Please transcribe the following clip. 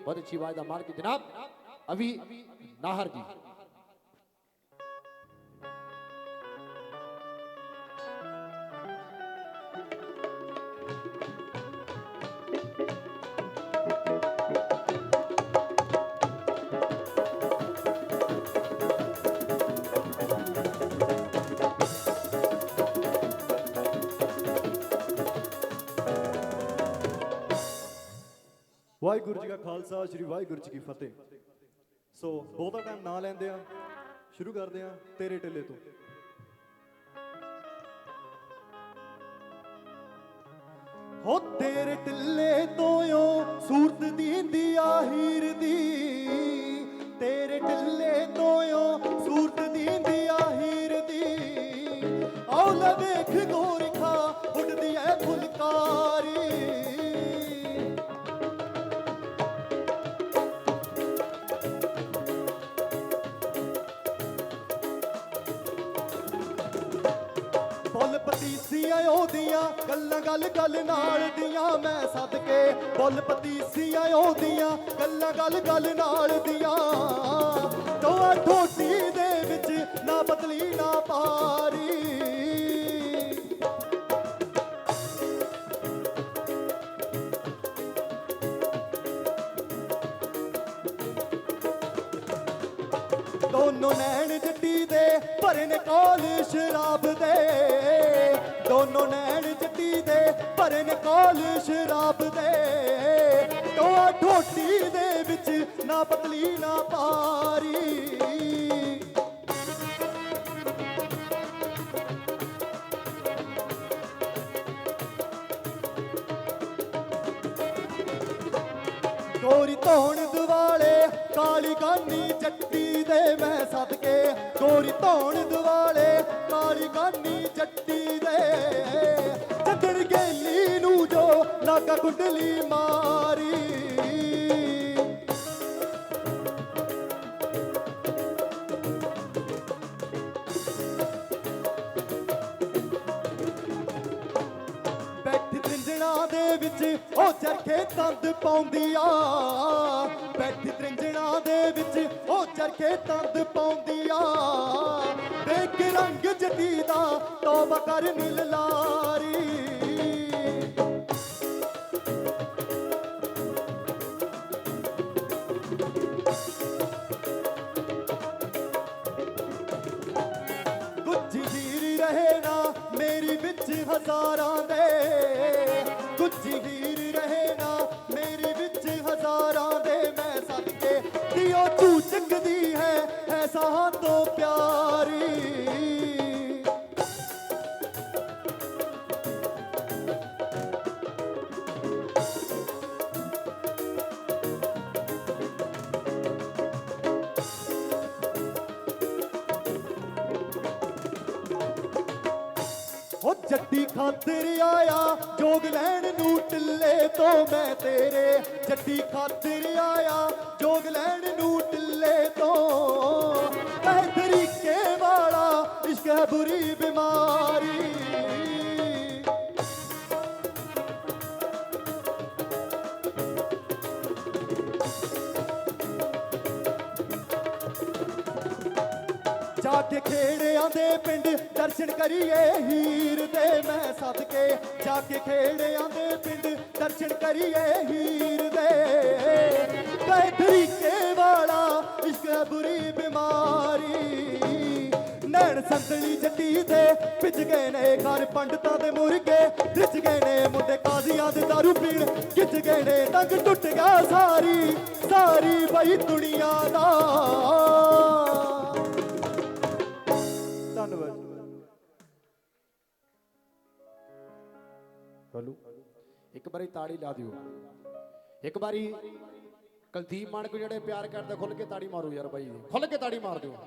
बहुत अच्छी आवाज का मालिक जनाब अभी नाहर जी ਵਾਹਿਗੁਰੂ ਜੀ ਕਾ ਖਾਲਸਾ, ਸ੍ਰੀ ਵਾਹਿਗੁਰੂ ਜੀ ਕੀ ਫਤਿਹ। ਸੋ ਬਹੁਤਾ ਟਾਈਮ ਨਾ ਲੈਂਦੇ ਆ, ਸ਼ੁਰੂ ਕਰਦੇ ਆ ਤੇਰੇ ਟਿੱਲੇ ਤੋਂ। ਹੋ ਤੇਰੇ ਟਿੱਲੇ ਤੋਂ ਓ ਸੂਰਤ ਦੀਂਦੀ ਆ ਹੀਰ ਦੀ। ਤੇਰੇ ਟਿੱਲੇ ਤੋਂ ਓ ਸੂਰਤ ਦੀਂਦੀ ਆ ਹੀਰ ਦੀ। ਆਉ ਲੈ ਵੇਖ ਪਤੀਸੀਆਂ ਉਹਦੀਆਂ, ਗੱਲਾਂ ਗੱਲ ਗੱਲ ਨਾਲ ਦੀਆਂ, ਮੈਂ ਸਦਕੇ ਬੁੱਲ ਪਤੀਸੀਆਂ ਉਹਦੀਆਂ, ਗੱਲਾਂ ਗੱਲ ਗੱਲ ਨਾਲ ਦੀਆਂ। ਤੋਆ ਠੋਟੀ ਦੇ ਵਿੱਚ ਨਾ ਬਦਲੀ ਨਾ ਪਾ। ਦੋਨੋਂ ਨੈਣ ਜੱਟੀ ਦੇ ਭਰੇ ਨੇ ਕੋਲ ਸ਼ਰਾਬ ਦੇ। ਦੋਨੋਂ ਨੈਣ ਜੱਟੀ ਦੇ ਭਰੇ ਨੇ ਕੋਲ ਸ਼ਰਾਬ ਦੇ। ਟੋਆ ਠੋਟੀ ਦੇ ਵਿੱਚ ਨਾ ਪਤਲੀ, ਨਾ ਪਾਰੀ ਗੋਰੀ ਧੋਣ ਦਿਵਾਲੇ, ਕਾਲੀ ਗਾਨੀ ਜੱਟੀ ਦੇ ਮੈਂ ਸਦਕੇ। ਗੋਰੀ ਧੋਣ ਦਿਵਾਲੇ, ਕਾਲੀ ਗਾਨੀ ਜੱਟੀ ਦੇ। ਚੱਦਣ ਗੇਲੀ ਨੂੰ ਜੋ ਨਾਗਾ ਕੁੰਡਲੀ ਮਾਰੀ। ਤ੍ਰਿੰਜਣਾ ਦੇ ਵਿੱਚ ਉਹ ਚਰਖੇ ਤੰਦ ਪਾਉਂਦੀ ਆ ਬੈਠ ਤ੍ਰਿੰਜਣਾ ਦੇ ਵਿੱਚ ਉਹ ਚਰਖੇ ਤੰਦ ਪਾਉਂਦੀ ਆ ਦੇਖ ਰੰਗ ਜਤੀ ਦਾ ਤੋਬਾ ਕਰ ਨੀਲ ਲਾਰੀ। ਗੁੱਜੀ ਹੀਰ ਰਹੇ ਮੇਰੀ ਵਿੱਚ ਹਜ਼ਾਰਾਂ ਦੇ। ਜਗੀਰ ਹੀਰ ਰਹੇ ਨਾ ਵਿੱਚ ਹਜ਼ਾਰਾਂ ਦੇ ਮੈਂ ਸਦਕੇ ਦਿਓ ਤੂੰ ਚੱਕਦੀ ਹੈ, ਐਸਾ ਤੋਂ ਪਿਆਰੀ। ਹੋ ਜੱਟੀ ਖਾਤਰ ਆਇਆ, ਜੋਗ ਲੈਣ ਤੋਂ ਮੈਂ ਤੇਰੇ ਜੱਟੀ ਖਾਤਰ ਆਇਆ, ਜੋਗ ਲੈਣ ਨੂੰ ਟਿੱਲੇ ਤੋਂ। ਕਹਿ ਤਰੀਕੇ ਵਾਲਾ, ਇਸ਼ਕ ਹੈ ਬੁਰੀ ਬਿਮਾਰੀ। ਜਾ ਕੇ ਖੇੜਿਆਂ ਦੇ ਪਿੰਡ ਦਰਸ਼ਨ ਕਰੀਏ ਹੀਰ ਦੇ ਮੈਂ ਸਦਕੇ। ਜਾ ਕੇ ਖੇੜਿਆਂ ਦੇ ਪਿੰਡ ਦਰਸ਼ਨ ਕਰੀਏ ਹੀਰ ਦੇ। ਕਹੇ ਤਰੀਕੇ ਵਾਲਾ ਇਸ਼ਕ ਬੁਰੀ ਬਿਮਾਰੀ। ਨੈਣ ਸੰਤਲੀ ਜੱਟੀ ਦੇ ਭਿੱਜ ਗਏ ਨੇ ਘਰ ਪੰਡਤਾਂ ਦੇ ਮੁਰਗੇ। ਰਿੱਝ ਗਏ ਨੇ ਮੁੰਡੇ ਕਾਜ਼ੀਆਂ ਦੇ ਦਾਰੂ ਪੀਣ। ਖਿੱਚ ਗਏ ਨੇ ਤੰਗ ਟੁੱਟ ਗਿਆ ਸਾਰੀ। ਸਾਰੀ ਬਈ ਦੁਨੀਆ ਦਾ हेलो ਇੱਕ ਵਾਰੀ ਤਾੜੀ ਲਾ ਦਿਓ। ਇੱਕ ਵਾਰੀ ਕੁਲਦੀਪ ਮਾਨ ਜਿਹੜੇ ਪਿਆਰ ਕਰਦੇ ਖੁੱਲ ਕੇ ਤਾੜੀ ਮਾਰੋ ਯਾਰ ਬਾਈ। ਖੁੱਲ ਕੇ ਤਾੜੀ ਮਾਰ ਦਿਓ।